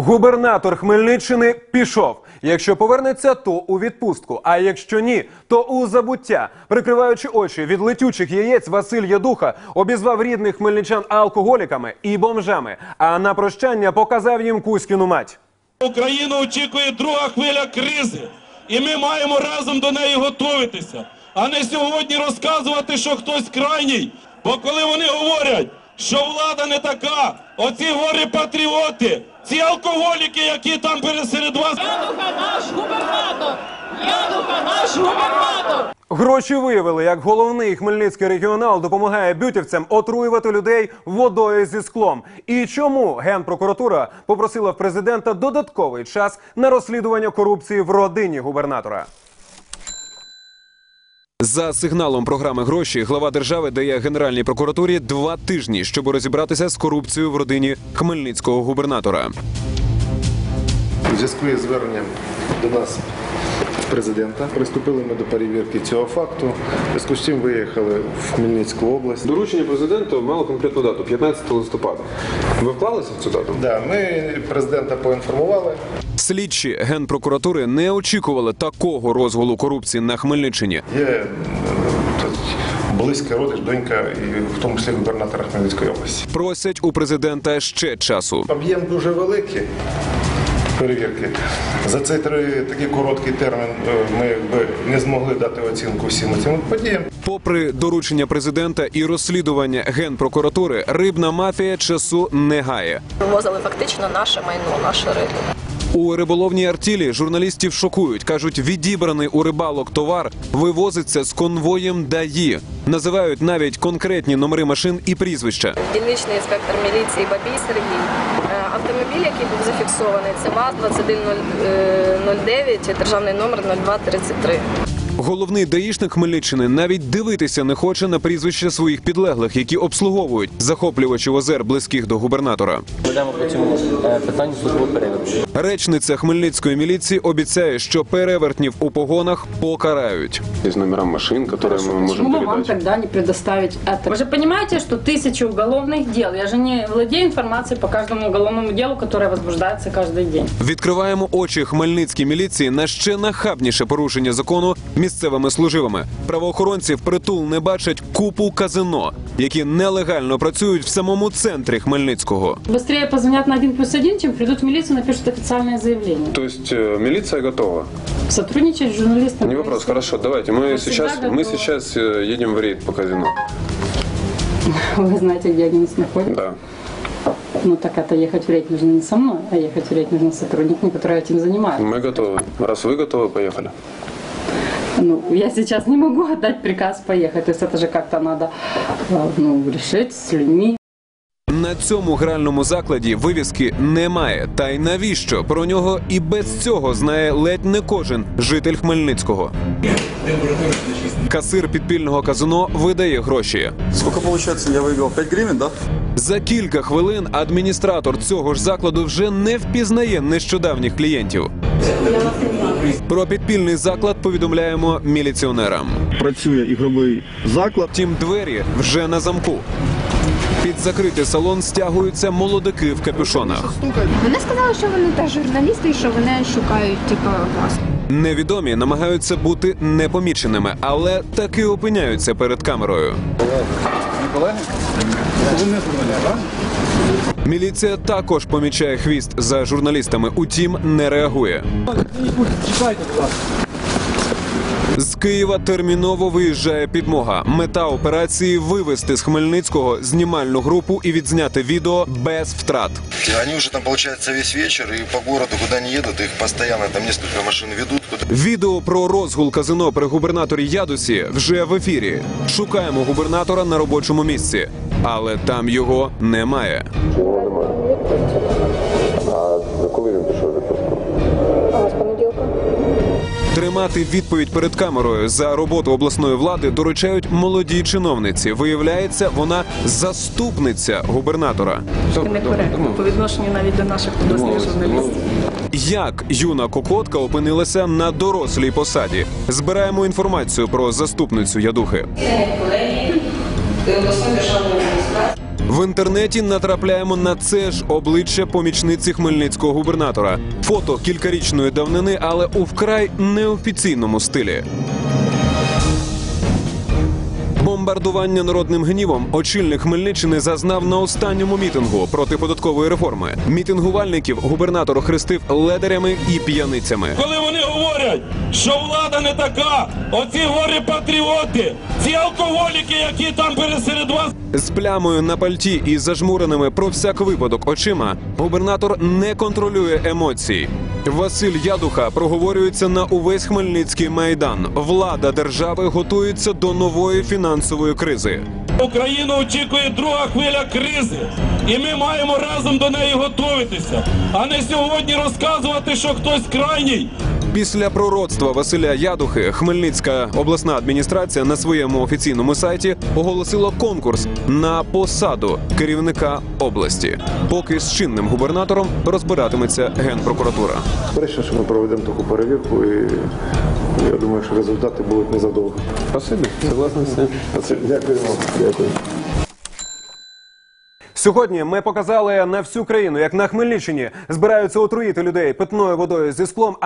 Губернатор Хмельниччини пішов. Якщо повернеться, то у відпустку. А якщо ні, то у забуття. Прикриваючи очі від летючих яєць, Василь Ядуха обізвав рідних хмельничан алкоголіками і бомжами. А на прощання показав їм Кузькіну мать. Україну очікує друга хвиля кризи, і ми маємо разом до неї готуватися, а не сьогодні розказувати, що хтось крайній. Бо коли вони говорять, що влада не така, оці гори патріоти, ці алкоголіки, які там пересеред вас. Януха наш губернатор! Януха наш губернатор! Гроші виявили, як головний хмельницький регіонал допомагає бютівцям отруювати людей водою зі склом. І чому генпрокуратура попросила в президента додатковий час на розслідування корупції в родині губернатора. За сигналом програми гроші глава держави дає Генеральній прокуратурі два тижні, щоб розібратися з корупцією в родині хмельницького губернатора. У зв'язку із зверненням до нас президента приступили ми до перевірки цього факту. Зв'язку з чим виїхали в Хмельницьку область. Доручення президента мало конкретну дату 15 листопада. Ви вклалися в цю дату? Да, ми президента поінформували. Слідчі генпрокуратури не очікували такого розгулу корупції на Хмельниччині. Є е, близька родич, донька, і в тому числі губернатора Хмельницької області. Просять у президента ще часу. Об'єм дуже великий. Перевірки за цей три- такий короткий термін е, ми би не змогли дати оцінку всім цим подіям. Попри доручення президента і розслідування генпрокуратури, рибна мафія часу не гає. Вивозили фактично наше майно, наше рибу. У риболовній артілі журналістів шокують. кажуть, відібраний у рибалок товар вивозиться з конвоєм ДАІ. Називають навіть конкретні номери машин і прізвища. Дільничний інспектор міліції Бабій Сергій. Е, Автомобіль, який був зафіксований, це ВАЗ 2109, державний номер 0233. Головний даїшник Хмельниччини навіть дивитися не хоче на прізвища своїх підлеглих, які обслуговують захоплювачів озер близьких до губернатора. Ведемо по цьому е, питанню службу перевірку. Речниця хмельницької міліції обіцяє, що перевертнів у погонах покарають. Есть номера машин, которые мы можем Почему вам передать. тогда не предоставить это? Вы же понимаете, что тысячи уголовных дел. Я же не владею информацией по каждому уголовному делу, которое возбуждается каждый день. Відкриваємо очі хмельницькій міліції на ще нахабніше порушення закону місцевими служивими. Правоохоронці впритул не бачать купу казино, які нелегально працюють в самому центрі Хмельницького. Быстрее позвонят на 1 плюс 1, чем придут в милицию и напишут официальное заявление. То есть э, милиция готова? Сотрудничать с журналистами. Не вопрос, хорошо, давайте. Мы Мы сейчас, всегда мы готовы. сейчас э, едем в рейд по казино. Вы знаете, где они нас находят? Да. Ну так это ехать в рейд нужно не со мной, а ехать в рейд нужно с сотрудниками, которые этим занимаются. Мы готовы. Раз вы готовы, поехали. Ну, я сейчас не могу отдать приказ поехать. То есть это же как-то надо э, ну, решить с людьми. На цьому гральному закладі вивіски немає. Та й навіщо? Про нього і без цього знає ледь не кожен житель Хмельницького. Касир підпільного казино видає гроші. Сколько получается, я выиграл 5 гривен, да? За кілька хвилин адміністратор цього ж закладу вже не впізнає нещодавніх клієнтів. Про підпільний заклад повідомляємо міліціонерам. Працює ігровий заклад. Втім, двері вже на замку. Під закритий салон стягуються молодики в капюшонах. Вони сказали, що вони теж журналісти і що вони шукають типу вас. Невідомі намагаються бути непоміченими, але таки опиняються перед камерою. Міліція також помічає хвіст за журналістами, утім не реагує. З Києва терміново виїжджає підмога. Мета операції вивести з Хмельницького знімальну групу і відзняти відео без втрат. Они уже там, получается, весь вечер и по городу куда не едут, их постоянно там несколько машин ведут. Відео про розгул казино при губернаторі Ядусі вже в ефірі. Шукаємо губернатора на робочому місці, але там його немає. Тримати відповідь перед камерою за роботу обласної влади доручають молодій чиновниці. Виявляється, вона заступниця губернатора. Некоректно по відношенню навіть до наших обласних журналістів. Як юна кокотка опинилася на дорослій посаді? Збираємо інформацію про заступницю ядухи. В інтернеті натрапляємо на це ж обличчя помічниці хмельницького губернатора. Фото кількарічної давнини, але у вкрай неофіційному стилі. Бомбардування народним гнівом очільник Хмельниччини зазнав на останньому мітингу проти податкової реформи. Мітингувальників губернатор охрестив ледарями і п'яницями. Коли вони говорять, що влада не така, оці горі патріоти, ці алкоголіки, які там пересеред вас З плямою на пальті і зажмуреними про всяк випадок очима губернатор не контролює емоцій. Василь Ядуха проговорюється на увесь Хмельницький майдан. Влада держави готується до нової фінансової кризи. Україну очікує друга хвиля кризи, і ми маємо разом до неї готуватися, а не сьогодні розказувати, що хтось крайній. Після пророцтва Василя Ядухи Хмельницька обласна адміністрація на своєму офіційному сайті оголосила конкурс на посаду керівника області. Поки з чинним губернатором розбиратиметься генпрокуратура. Перше, що ми проведемо таку перевірку, і я думаю, що результати будуть незадовго. Спасибі, согласен з цим. Дякую вам. Дякую. Сьогодні ми показали на всю країну, як на Хмельниччині збираються отруїти людей питною водою зі склом.